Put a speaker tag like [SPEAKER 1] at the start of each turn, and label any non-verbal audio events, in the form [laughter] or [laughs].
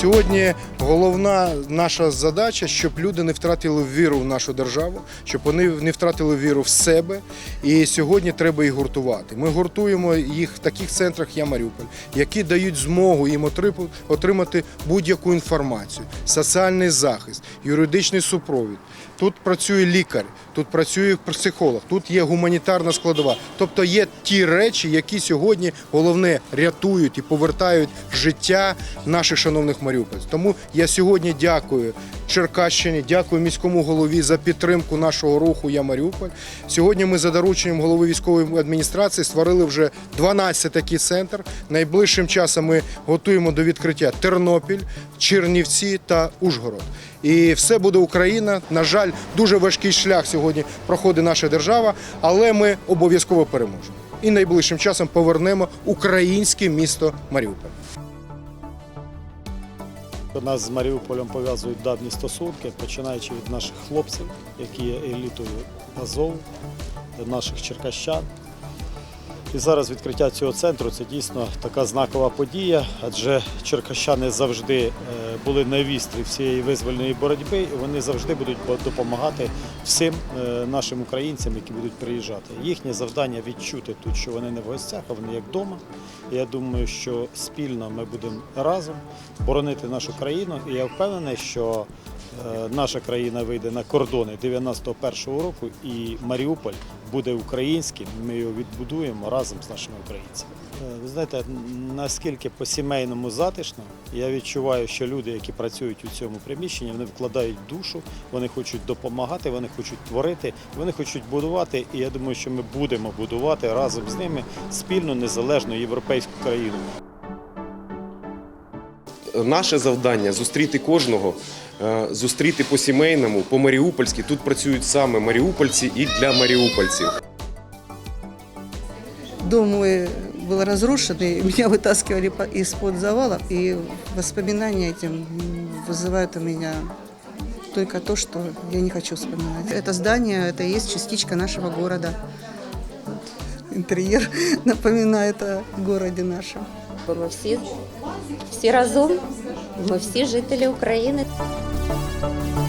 [SPEAKER 1] Сьогодні головна наша задача, щоб люди не втратили віру в нашу державу, щоб вони не втратили віру в себе. І сьогодні треба їх гуртувати. Ми гуртуємо їх в таких центрах, як Маріуполь, які дають змогу їм отримати будь-яку інформацію, соціальний захист, юридичний супровід. Тут працює лікар, тут працює психолог, тут є гуманітарна складова. Тобто є ті речі, які сьогодні головне рятують і повертають життя наших шановних маріупольців. Тому я сьогодні дякую Черкащині, дякую міському голові за підтримку нашого руху Я Маріуполь. Сьогодні ми за дорученням голови військової адміністрації створили вже 12 такий центр. Найближчим часом ми готуємо до відкриття Тернопіль, Чернівці та Ужгород. І все буде Україна. На жаль, дуже важкий шлях сьогодні проходить наша держава, але ми обов'язково переможемо. І найближчим часом повернемо українське місто Маріуполь.
[SPEAKER 2] Нас з Маріуполем пов'язують давні стосунки, починаючи від наших хлопців, які є елітою Азов, наших черкащан. І зараз відкриття цього центру це дійсно така знакова подія, адже черкащани завжди е, були на вістрі всієї визвольної боротьби, і вони завжди будуть допомагати всім е, нашим українцям, які будуть приїжджати. Їхнє завдання відчути тут, що вони не в гостях, а вони як вдома. Я думаю, що спільно ми будемо разом боронити нашу країну. І я впевнений, що наша країна вийде на кордони 91-го року, і Маріуполь буде українським. Ми його відбудуємо разом з нашими українцями. Е, Ви знаєте, наскільки по сімейному затишно, я відчуваю, що люди, які працюють у цьому приміщенні, вони вкладають душу, вони хочуть допомагати, вони хочуть творити, вони хочуть будувати. І я думаю, що ми будемо будувати разом з ними спільну незалежну європейську країну.
[SPEAKER 3] Наше завдання зустріти кожного, е, зустріти по сімейному, по маріупольськи. Тут працюють саме маріупольці і для маріупольців.
[SPEAKER 4] Дом мой был разрушен, и меня [laughs] вытаскивали по- из-под завалов, и воспоминания этим м, вызывают у меня только то, что я не хочу вспоминать. Это здание, это и есть частичка нашего города. Интерьер [laughs] напоминает о городе нашем.
[SPEAKER 5] бо ми всі, всі разом, ми всі Thank you